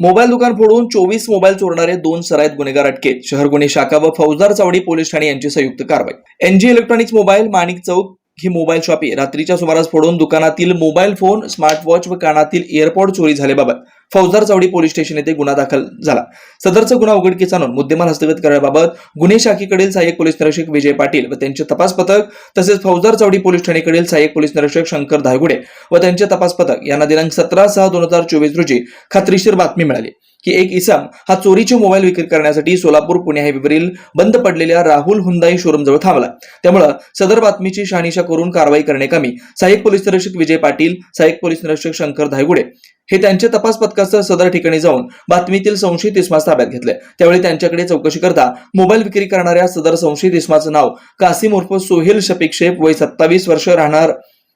Mobile दुकान फोडून चोवीस मोबाईल चोरणारे दोन सरायत गुन्हेगार अटकेत. शहर गुन्हे शाखा व फौजदार चावडी पोलीस ठाणे यांची संयुक्त कारवाई. एनजी इलेक्ट्रॉनिक्स मोबाईल माणिक चौक ही मोबाईल शॉपी रात्रीच्या सुमारास फोडून दुकानातील मोबाईल फोन स्मार्टवॉच व कानातील एअरपॉड चोरी झाल्याबाबत फौजदार चावडी पोलीस स्टेशन येथे गुन्हा दाखल झाला. सदरचा गुन्हा उघडकीस आणून मुद्देमाल हस्तगत करण्याबाबत गुन्हे शाखेकडील सहाय्यक पोलीस निरीक्षक विजय पाटील व त्यांचे तपास पथक तसेच फौजदार चावडी पोलीस ठाणेकडील सहाय्यक पोलीस निरीक्षक शंकर धायगुडे व त्यांचे तपास पथक यांना दिनांक सतरा सहा दोन हजार चोवीस रोजी खात्रीशीर बातमी मिळाली. की एक इसम हा चोरीचे मोबाईल विक्री करण्यासाठी सोलापूर पुणे हायवेवरील बंद पडलेल्या राहुल हुंदाई शोरूम जवळ थांबला. त्यामुळे सदर बातमीची शहानिशा करून कारवाई करण्याकामी सहाय्यक पोलीस निरीक्षक विजय पाटील सहाय्यक पोलीस निरीक्षक शंकर धायगुडे हे त्यांच्या तपास पथकासह सदर ठिकाणी जाऊन बातमीतील संशयित इस्मास ताब्यात घेतले. त्यावेळी त्यांच्याकडे चौकशी करता मोबाईल विक्री करणाऱ्या सदर संशयित इस्माचं नाव कासिम उर्फ सोहेल शफिक शेफ वय सत्तावीस वर्ष राहणार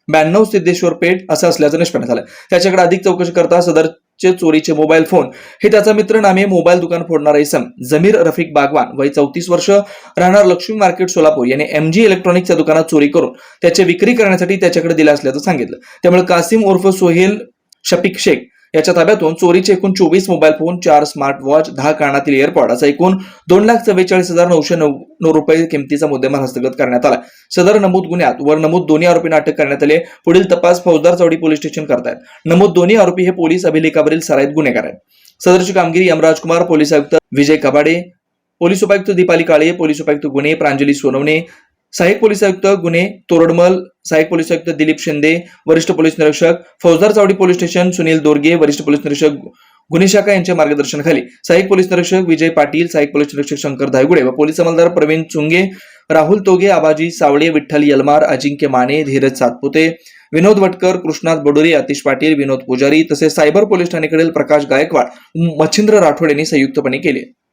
ब्याण्णव सिद्धेश्वर पेठ असं असल्याचं निष्पन्न झालं. त्याच्याकडे अधिक चौकशी करता सदर चे चोरीचे मोबाईल फोन हे त्याचा मित्र नामे मोबाईल दुकान फोडणारा इसम जमीर रफिक बागवान वय चौतीस वर्ष राहणार लक्ष्मी मार्केट सोलापूर. याने एमजी इलेक्ट्रॉनिक्सच्या दुकानात चोरी करून त्याचे विक्री करण्यासाठी त्याच्याकडे दिला असल्याचं सांगितलं. त्यामुळे कासिम उर्फ सोहेल शफिक शेख याच्या ताब्यातून चोरीचे एकूण चोवीस मोबाईल फोन चार स्मार्ट वॉच दहा कानातील एअरपॉड असा एकूण दोन लाख चव्वेचाळीस हजार नऊशे नऊ रुपये किमतीचा मुद्देमाल हस्तगत करण्यात आला सदर नमूद गुन्ह्यात वर नमूद दोन्ही आरोपींना अटक करण्यात आले. पुढील तपास फौजदार चौडी पोलीस स्टेशन करतायत. नमूद दोन्ही आरोपी हे पोलीस अभिलेखावरील सराईत गुन्हेगार आहेत. सदरची कामगिरी यमराज कुमार पोलीस आयुक्त विजय कबाडे पोलीस उपायुक्त दीपाली काळे पोलीस उपायुक्त गुन्हे प्रांजली सोनवणे सहाय्यक पोलीस आयुक्त गुन्हे तोरडमल सहाय्यक पोलीस आयुक्त दिलीप शिंदे वरिष्ठ पोलीस निरीक्षक फौजदार चावडी पोलीस स्टेशन सुनील दोरगे वरिष्ठ पोलीस निरीक्षक गुन्हे शाखा यांच्या मार्गदर्शनाखाली सहाय्यक पोलीस निरीक्षक विजय पाटील सहाय्यक पोलीस निरीक्षक शंकर धायगुडे व पोलीस अंमलदार प्रवीण चुंगे राहुल तोगे आबाजी सावळे विठ्ठल यलमार अजिंक्य माने धीरज सातपुते विनोद वटकर कृष्णात बडोरे आतिश पाटील विनोद पुजारी तसेच सायबर पोलीस ठाणेकडील प्रकाश गायकवाड मच्छिंद्र राठोड यांनी संयुक्तपणे केले.